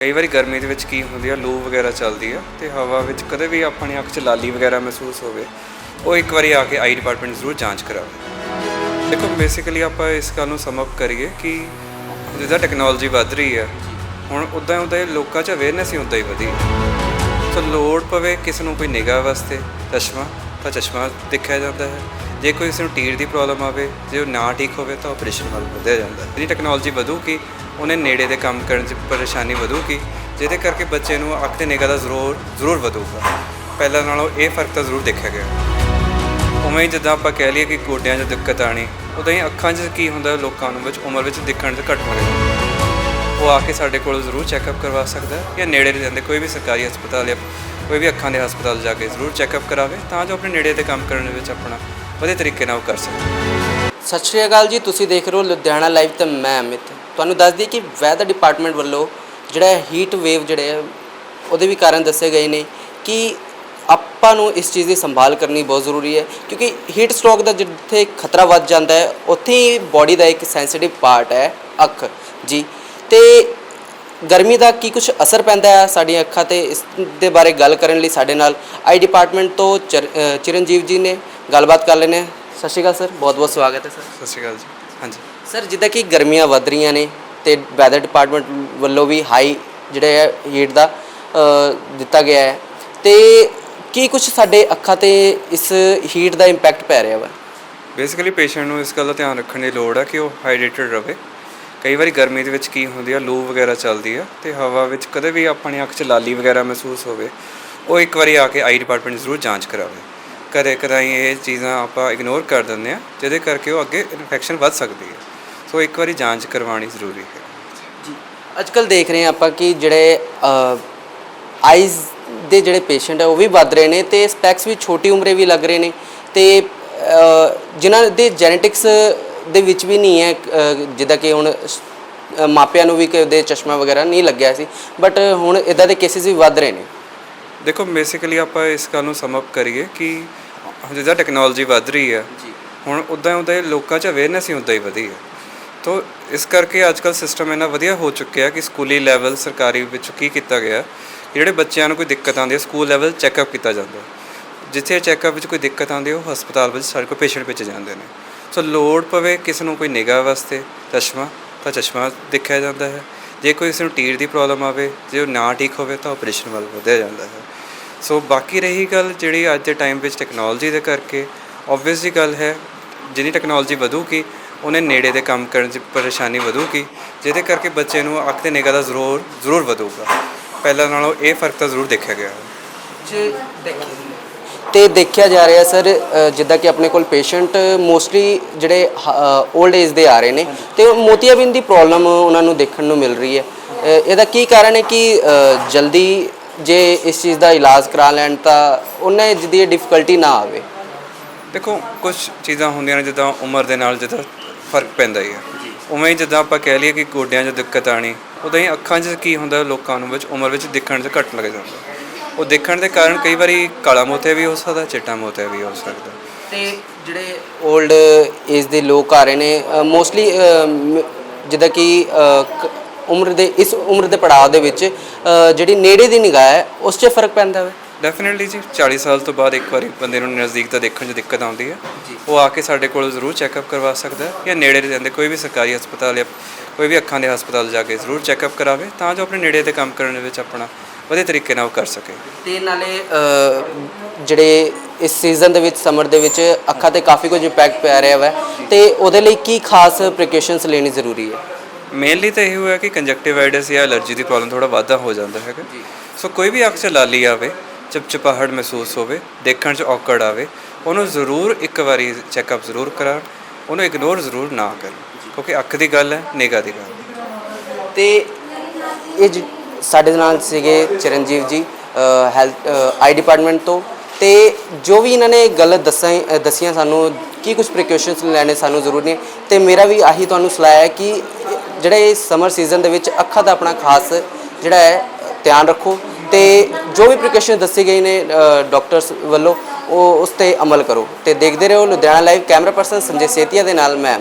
ਕਈ ਵਾਰੀ ਗਰਮੀ ਦੇ ਵਿੱਚ ਕੀ ਹੁੰਦੀ ਆ, ਲੂ ਵਗੈਰਾ ਚੱਲਦੀ ਆ ਤੇ ਹਵਾ ਵਿੱਚ ਕਦੇ ਵੀ ਆਪਣੀ ਅੱਖ 'ਚ ਲਾਲੀ ਵਗੈਰਾ ਮਹਿਸੂਸ ਹੋਵੇ, ਉਹ ਇੱਕ ਵਾਰੀ ਆ ਕੇ ਆਈ ਡਿਪਾਰਟਮੈਂਟ ਜ਼ਰੂਰ ਜਾਂਚ ਕਰਾਵੇ। ਦੇਖੋ ਬੇਸਿਕਲੀ ਆਪਾਂ ਇਸ ਗੱਲ ਨੂੰ ਸਮ ਅਪ ਕਰੀਏ ਕਿ ਜਿੱਦਾਂ ਟੈਕਨੋਲੋਜੀ ਵੱਧ ਰਹੀ ਆ, ਹੁਣ ਉਦਾਂ ਉਦਾਂ ਲੋਕਾਂ 'ਚ ਅਵੇਅਰਨੈਸ ਹੀ ਉਦਾਂ ਹੀ ਵਧੀ। ਸੋ ਲੋੜ ਪਵੇ ਕਿਸੇ ਨੂੰ ਕੋਈ ਨਿਗਾਹ ਵਾਸਤੇ ਚਸ਼ਮਾ, ਤਾਂ ਚਸ਼ਮਾ ਦੇਖਿਆ ਜਾਂਦਾ ਹੈ। ਜੇ ਕੋਈ ਕਿਸੇ ਨੂੰ ਟੀਰ ਦੀ ਪ੍ਰੋਬਲਮ ਆਵੇ, ਜੇ ਉਹ ਨਾ ਠੀਕ ਹੋਵੇ, ਤਾਂ ਆਪਰੇਸ਼ਨ ਵੱਲ ਵਧਿਆ ਜਾਂਦਾ ਹੈ। ਜਿਹੜੀ ਟੈਕਨੋਲੋਜੀ ਵਧੂਗੀ ਉਹਨੇ ਨੇੜੇ ਦੇ ਕੰਮ ਕਰਨ 'ਚ ਪਰੇਸ਼ਾਨੀ ਵਧੂਗੀ, ਜਿਹਦੇ ਕਰਕੇ ਬੱਚੇ ਨੂੰ ਅੱਖ ਤੇ ਨਿਗਾਹ ਦਾ ਜ਼ਰੂਰ ਜ਼ਰੂਰ ਵਧੂਗਾ। ਪਹਿਲਾਂ ਨਾਲੋਂ ਇਹ ਫ਼ਰਕ ਤਾਂ ਜ਼ਰੂਰ ਦੇਖਿਆ ਗਿਆ। ਉਵੇਂ ਹੀ ਜਿੱਦਾਂ ਆਪਾਂ ਕਹਿ ਲਈਏ ਕਿ ਗੋਡਿਆਂ 'ਚ ਦਿੱਕਤ ਆਣੀ ਉਦਾਂ ਹੀ ਅੱਖਾਂ 'ਚ ਕੀ ਹੁੰਦਾ ਲੋਕਾਂ ਨੂੰ ਵਿੱਚ, ਉਮਰ ਵਿੱਚ ਦੇਖਣ 'ਚ ਘੱਟ ਹੋ ਜਾਂਦਾ ਉਹ ਆ ਕੇ ਸਾਡੇ ਕੋਲ ਜ਼ਰੂਰ ਚੈੱਕਅਪ ਕਰਵਾ ਸਕਦਾ ਜਾਂ ਨੇੜੇ ਦੇ ਜਾਂਦੇ ਕੋਈ ਵੀ ਸਰਕਾਰੀ ਹਸਪਤਾਲ ਜਾਂ ਕੋਈ ਵੀ ਅੱਖਾਂ ਦੇ ਹਸਪਤਾਲ ਜਾ ਕੇ ਜ਼ਰੂਰ ਚੈੱਕਅਪ ਕਰਾਵੇ, ਤਾਂ ਜੋ ਆਪਣੇ ਨੇੜੇ ਦੇ ਕੰਮ ਕਰਨ ਵਿੱਚ ਆਪਣਾ ਵਧੀਆ ਤਰੀਕੇ ਨਾਲ ਉਹ ਕਰ ਸਕੇ। ਸਤਿ ਸ਼੍ਰੀ ਅਕਾਲ ਜੀ, ਤੁਸੀਂ ਦੇਖ ਰਹੇ ਹੋ ਲੁਧਿਆਣਾ ਲਾਈਵ ਤੇ ਮੈਂ ਅਮਿਤ। ਤੁਹਾਨੂੰ ਦੱਸ ਦਈਏ ਕਿ ਵੈਦਰ ਡਿਪਾਰਟਮੈਂਟ ਵੱਲੋਂ ਜਿਹੜਾ ਹੀਟ ਵੇਵ ਜਿਹੜੇ ਆ ਉਹਦੇ ਵੀ ਕਾਰਨ ਦੱਸੇ ਗਏ ਨੇ ਕਿ ਆਪਾਂ ਨੂੰ ਇਸ ਚੀਜ਼ ਦੀ ਸੰਭਾਲ ਕਰਨੀ ਬਹੁਤ ਜ਼ਰੂਰੀ ਹੈ ਕਿਉਂਕਿ ਹੀਟ ਸਟ੍ਰੋਕ ਦਾ ਜਿੱਥੇ ਖਤਰਾ ਵੱਧ ਜਾਂਦਾ ਹੈ ਉੱਥੇ ਹੀ ਬਾਡੀ ਦਾ ਇੱਕ ਸੈਂਸਿਟਿਵ ਪਾਰਟ ਹੈ ਅੱਖ ਜੀ। ਤੇ ਗਰਮੀ ਦਾ ਕੀ ਕੁਝ ਅਸਰ ਪੈਂਦਾ ਹੈ ਸਾਡੀਆਂ ਅੱਖਾਂ ਤੇ ਇਸ ਦੇ ਬਾਰੇ ਗੱਲ ਕਰਨ ਲਈ ਸਾਡੇ ਨਾਲ ਆਈ ਡਿਪਾਰਟਮੈਂਟ ਤੋਂ ਚਰ- ਅ, ਜੀ ਨੇ ਗੱਲਬਾਤ ਕਰ ਲੈਣੇ ਸਤਿ ਸ਼੍ਰੀ ਅਕਾਲ ਸਰ ਬਹੁਤ ਬਹੁਤ ਸਵਾਗਤ ਹੈ ਸਰ। ਸਤਿ ਸ਼੍ਰੀ ਅਕਾਲ ਜੀ ਹਾਂਜੀ। ਸਰ ਜਿੱਦਾਂ ਕਿ ਗਰਮੀਆਂ ਵੱਧ ਰਹੀਆਂ ਨੇ ਤੇ ਵੈਦਰ ਡਿਪਾਰਟਮੈਂਟ ਵੱਲੋਂ ਵੀ ਹਾਈ ਜਿਹੜਾ ਹੈ ਹੀਟ ਦਾ ਅ, ਦਿੱਤਾ ਗਿਆ ਹੈ। ਤੇ ਕੀ ਕੁਝ ਸਾਡੇ ਅੱਖਾਂ ਤੇ ਇਸ ਹੀਟ ਦਾ ਇੰਪੈਕਟ ਪੈ ਰਿਹਾ ਵਾ? ਬੇਸਿਕਲੀ ਪੇਸ਼ੈਂਟ ਨੂੰ ਇਸ ਗੱਲ ਦਾ ਧਿਆਨ ਰੱਖਣ ਦੀ ਲੋੜ ਹੈ ਕਿ ਉਹ ਹਾਈਡਰੇਟਡ ਰਹੇ ਕਈ ਵਾਰੀ ਗਰਮੀ ਦੇ ਵਿੱਚ ਕੀ ਹੁੰਦੀ ਆ ਲੂ ਵਗੈਰਾ ਚੱਲਦੀ ਆ ਤੇ ਹਵਾ ਵਿੱਚ ਕਦੇ ਵੀ ਆਪਣੀ ਅੱਖ 'ਚ ਲਾਲੀ ਵਗੈਰਾ ਮਹਿਸੂਸ ਹੋਵੇ ਉਹ ਇੱਕ ਵਾਰੀ ਆ ਕੇ ਆਈ ਡਿਪਾਰਟਮੈਂਟ ਜ਼ਰੂਰ ਜਾਂਚ ਕਰਾਵੇ। ਕਦੇ ਕਦਾਈ ਇਹ ਚੀਜ਼ਾਂ ਆਪਾਂ ਇਗਨੋਰ ਕਰ ਦਿੰਦੇ ਆ ਜਿਹਦੇ ਕਰਕੇ ਉਹ ਅੱਗੇ ਇਨਫੈਕਸ਼ਨ ਵੱਧ ਸਕਦੀ ਹੈ ਸੋ ਇੱਕ ਵਾਰੀ ਜਾਂਚ ਕਰਵਾਉਣੀ ਜ਼ਰੂਰੀ ਹੈ। ਜੀ ਅੱਜ ਕੱਲ ਦੇਖ ਰਹੇ ਹਾਂ ਆਪਾਂ ਕਿ ਜਿਹੜੇ ਆਈਜ਼ ਦੇ ਜਿਹੜੇ ਪੇਸ਼ੈਂਟ ਹੈ ਉਹ ਵੀ ਵੱਧ ਰਹੇ ਨੇ ਤੇ ਸਪੈਕਸ ਵੀ ਛੋਟੀ ਉਮਰੇ ਵੀ ਲੱਗ ਰਹੇ ਨੇ ਤੇ ਜਿਨ੍ਹਾਂ ਦੇ ਜੈਨੇਟਿਕਸ ਦੇ ਵਿੱਚ ਵੀ ਨਹੀਂ ਹੈ ਜਿੱਦਾਂ ਕਿ ਹੁਣ ਮਾਪਿਆਂ ਨੂੰ ਵੀ ਕਦੇ ਚਸ਼ਮਾ ਵਗੈਰਾ ਨਹੀਂ ਲੱਗਿਆ ਸੀ ਬਟ ਹੁਣ ਇਦਾਂ ਦੇ ਕੇਸਿਸ ਵੀ ਵੱਧ ਰਹੇ ਨੇ। ਦੇਖੋ ਬੇਸਿਕਲੀ ਆਪਾਂ ਇਸ ਗੱਲ ਨੂੰ ਸਮ ਅਪ ਕਰੀਏ ਕਿ ਜਿੱਦਾਂ ਟੈਕਨੋਲੋਜੀ ਵੱਧ ਰਹੀ ਹੈ ਜੀ। ਹੁਣ ਉਦਾਂ ਉਦਾਂ ਹੀ ਲੋਕਾਂ 'ਚ ਅਵੇਅਰਨੈਸ ਹੀ ਉਦਾਂ ਹੀ ਵਧੀ ਹੈ। ਤੋ ਇਸ ਕਰਕੇ ਅੱਜ ਕੱਲ ਸਿਸਟਮ ਇੰਨਾ ਵਧੀਆ ਹੋ ਚੁੱਕਿਆ ਕਿ ਸਕੂਲੀ ਲੈਵਲ ਸਰਕਾਰੀ ਵਿੱਚ ਕੀ ਕੀਤਾ ਗਿਆ ਜਿਹੜੇ ਬੱਚਿਆਂ ਨੂੰ ਕੋਈ ਦਿੱਕਤ ਆਉਂਦੀ ਹੈ ਸਕੂਲ ਲੈਵਲ ਚੈੱਕਅਪ ਕੀਤਾ ਜਾਂਦਾ ਜਿੱਥੇ ਚੈੱਕਅਪ ਵਿੱਚ ਕੋਈ ਦਿੱਕਤ ਆਉਂਦੀ ਹੈ, ਉਹ ਹਸਪਤਾਲ ਵਿੱਚ ਸਾਡੇ ਕੋਲ ਪੇਸ਼ੈਂਟ ਭੇਜੇ ਜਾਂਦੇ ਨੇ। ਸੋ ਲੋੜ ਪਵੇ ਕਿਸੇ ਨੂੰ ਕੋਈ ਨਿਗਾਹ ਵਾਸਤੇ ਚਸ਼ਮਾ, ਤਾਂ ਚਸ਼ਮਾ ਦੇਖਿਆ ਜਾਂਦਾ ਹੈ। ਜੇ ਕੋਈ ਕਿਸੇ ਨੂੰ ਟੀਰ ਦੀ ਪ੍ਰੋਬਲਮ ਆਵੇ, ਜੇ ਉਹ ਨਾ ਠੀਕ ਹੋਵੇ, ਤਾਂ ਆਪਰੇਸ਼ਨ ਵੱਲ ਵਧਿਆ ਜਾਂਦਾ ਹੈ। ਸੋ ਬਾਕੀ ਰਹੀ ਗੱਲ ਜਿਹੜੀ ਅੱਜ ਦੇ ਟਾਈਮ ਵਿੱਚ ਟੈਕਨੋਲੋਜੀ ਦੇ ਕਰਕੇ ਆਬਵੀਅਸ ਗੱਲ ਹੈ, ਜਿੰਨੀ ਟੈਕਨੋਲੋਜੀ ਵਧੂਗੀ ਉਹਨੇ ਨੇੜੇ ਦੇ ਕੰਮ ਕਰਨ 'ਚ ਪਰੇਸ਼ਾਨੀ ਵਧੂਗੀ ਜਿਹਦੇ ਕਰਕੇ ਬੱਚੇ ਨੂੰ ਅੱਖ ਤੇ ਨਿਗਾਹ ਦਾ ਜ਼ਰੂਰ ਜ਼ਰੂਰ ਵਧੂਗਾ। ਪਹਿਲਾਂ ਨਾਲੋਂ ਇਹ ਫ਼ਰਕ ਤਾਂ ਜ਼ਰੂਰ ਦੇਖਿਆ ਗਿਆ। ਹੈ ਤੇ ਦੇਖਿਆ ਜਾ ਰਿਹਾ ਸਰ ਜਿੱਦਾਂ ਕਿ ਆਪਣੇ ਕੋਲ ਪੇਸ਼ੈਂਟ ਮੋਸਟਲੀ ਜਿਹੜੇ 올ਡ ਏਜ ਦੇ ਆ ਰਹੇ ਨੇ ਤੇ ਮੋਤੀਆਬਿੰਦ ਦੀ ਪ੍ਰੋਬਲਮ ਉਹਨਾਂ ਨੂੰ ਦੇਖਣ ਨੂੰ ਮਿਲ ਰਹੀ ਹੈ। ਇਹਦਾ ਕੀ ਕਾਰਨ ਹੈ ਕਿ ਜਲਦੀ ਜੇ ਇਸ ਚੀਜ਼ ਦਾ ਇਲਾਜ ਕਰਾ ਲੈਣ ਤਾਂ ਉਹਨਾਂ ਜਿਹਦੀ ਡਿਫਿਕਲਟੀ ਨਾ ਆਵੇ? ਦੇਖੋ ਕੁਝ ਚੀਜ਼ਾਂ ਹੁੰਦੀਆਂ ਨੇ ਜਿੱਦਾਂ ਉਮਰ ਦੇ ਨਾਲ ਜਿੱਦਾਂ ਫ਼ਰਕ ਪੈਂਦਾ ਹੀ ਹੈ ਉਵੇਂ ਹੀ ਜਿੱਦਾਂ ਆਪਾਂ ਕਹਿ ਲਈਏ ਕਿ ਗੋਡਿਆਂ 'ਚ ਦਿੱਕਤ ਆਣੀ ਉਦਾਂ ਹੀ ਅੱਖਾਂ 'ਚ ਕੀ ਹੁੰਦਾ ਲੋਕਾਂ ਨੂੰ ਵਿੱਚ ਉਮਰ ਵਿੱਚ ਦਿਖਣ 'ਚ ਘੱਟ ਲੱਗ ਜਾਂਦਾ। ਉਹ ਦੇਖਣ ਦੇ ਕਾਰਨ ਕਈ ਵਾਰੀ ਕਾਲਾ ਮੋਤੀਆ ਵੀ ਹੋ ਸਕਦਾ ਚਿੱਟਾ ਮੋਤੀਆ ਵੀ ਹੋ ਸਕਦਾ। ਤੇ ਜਿਹੜੇ 올ਡ ਏਜ ਦੇ ਲੋਕ ਆ ਰਹੇ ਨੇ ਮੋਸਟਲੀ ਜਿੱਦਾਂ ਕਿ ਉਮਰ ਦੇ ਇਸ ਉਮਰ ਦੇ ਪੜਾਅ ਦੇ ਵਿੱਚ ਜਿਹੜੀ ਨੇੜੇ ਦੀ ਨਿਗਾਹ ਹੈ ਉਸ 'ਚ ਫ਼ਰਕ ਪੈਂਦਾ ਹੈ ਡੈਫੀਨਿਟਲੀ ਜੀ 40 ਸਾਲ ਤੋਂ ਬਾਅਦ ਇੱਕ ਵਾਰੀ ਬੰਦੇ ਨੂੰ ਨਜ਼ਦੀਕ ਤੋਂ ਦੇਖਣ 'ਚ ਦਿੱਕਤ ਆਉਂਦੀ ਹੈ। ਉਹ ਆ ਕੇ ਸਾਡੇ ਕੋਲ ਜ਼ਰੂਰ ਚੈੱਕਅਪ ਕਰਵਾ ਸਕਦਾ ਹੈ ਜਾਂ ਨੇੜੇ ਦੇ ਜਾਂਦੇ ਕੋਈ ਵੀ ਸਰਕਾਰੀ ਹਸਪਤਾਲ ਜਾਂ ਕੋਈ ਵੀ ਅੱਖਾਂ ਦੇ ਹਸਪਤਾਲ ਜਾ ਕੇ ਜ਼ਰੂਰ ਚੈੱਕਅਪ ਕਰਾਵੇ ਤਾਂ ਜੋ ਆਪਣੇ ਨੇੜੇ ਦੇ ਕੰਮ ਕਰਨ ਵਿੱਚ ਆਪਣਾ ਵਧੀਆ ਤਰੀਕੇ ਨਾਲ ਉਹ ਕਰ ਸਕੇ। ਤੇ ਨਾਲੇ ਅ, ਜਿਹੜੇ ਇਸ ਸੀਜ਼ਨ ਦੇ ਵਿੱਚ ਸਮਰ ਦੇ ਵਿੱਚ ਅੱਖਾਂ ਤੇ ਕਾਫੀ ਕੁਝ ਇੰਪੈਕਟ ਪੈ ਰਿਹਾ ਹੈ ਤੇ ਉਹਦੇ ਲਈ ਕੀ ਖਾਸ ਪ੍ਰੀਕਾਸ਼ਨਸ ਲੈਣੀ ਜ਼ਰੂਰੀ ਹੈ? ਮੇਨਲੀ ਤਾਂ ਇਹ ਹੋਇਆ ਕਿ ਕੰਜਕਟਿਵਾਈਟਿਸ ਜਾਂ ਅਲਰਜੀ ਦੀ ਪ੍ਰੋਬਲਮ ਥੋੜਾ ਵਾਧਾ ਹੋ ਜਾਂਦਾ ਹੈਗਾ। ਸੋ ਕੋਈ ਵੀ ਅੱਖ 'ਚ ਲਾਲੀ ਆਵੇ ਚਿਪਚਿਪਾਹਟ ਮਹਿਸੂਸ ਹੋਵੇ ਦੇਖਣ 'ਚ ਔਕੜ ਆਵੇ ਉਹਨੂੰ ਜ਼ਰੂਰ ਇੱਕ ਵਾਰੀ ਚੈੱਕਅਪ ਜ਼ਰੂਰ ਕਰਾਉਣ ਉਹਨੂੰ ਇਗਨੋਰ ਜ਼ਰੂਰ ਨਾ ਕਰਨ ਕਿਉਂਕਿ ਅੱਖ ਦੀ ਗੱਲ ਹੈ ਨਿਗਾਹ ਦੀ ਗੱਲ ਹੈ। ਤੇ ਇਹ ਜ- ਸਾਡੇ ਨਾਲ ਸੀਗੇ ਚਰਨਜੀਵ ਜੀ ਹੈਲਥ ਆਈ ਡਿਪਾਰਟਮੈਂਟ ਤੋਂ ਤੇ ਜੋ ਵੀ ਇਹਨਾਂ ਨੇ ਗਲਤ ਦੱਸਾਂ ਅ, ਦੱਸੀਆਂ ਸਾਨੂੰ ਕੀ ਕੁਝ ਪ੍ਰੀਕਾਸ਼ਨਸ ਲੈਣੇ ਸਾਨੂੰ ਜ਼ਰੂਰੀ ਨੇ ਤੇ ਮੇਰਾ ਵੀ ਆਹੀ ਤੁਹਾਨੂੰ ਸਲਾਹ ਹੈ ਕਿ ਜਿਹੜੇ ਸਮਰ ਸੀਜ਼ਨ ਦੇ ਵਿੱਚ ਅੱਖਾਂ ਦਾ ਆਪਣਾ ਖਾਸ ਜਿਹੜਾ ਹੈ ਧਿਆਨ ਰੱਖੋ ਤੇ ਜੋ ਵੀ ਪ੍ਰੀਕਾਸ਼ਨ ਦੱਸੇ ਗਏ ਨੇ ਡਾਕਟਰਸ ਵੱਲੋਂ, ਉਹ ਉਸ ਤੇ ਅਮਲ ਕਰੋ ਤੇ ਦੇਖਦੇ ਰਹੋ Ludhiana live camera person Sanjay Setia ਦੇ ਨਾਲ ਮੈਂ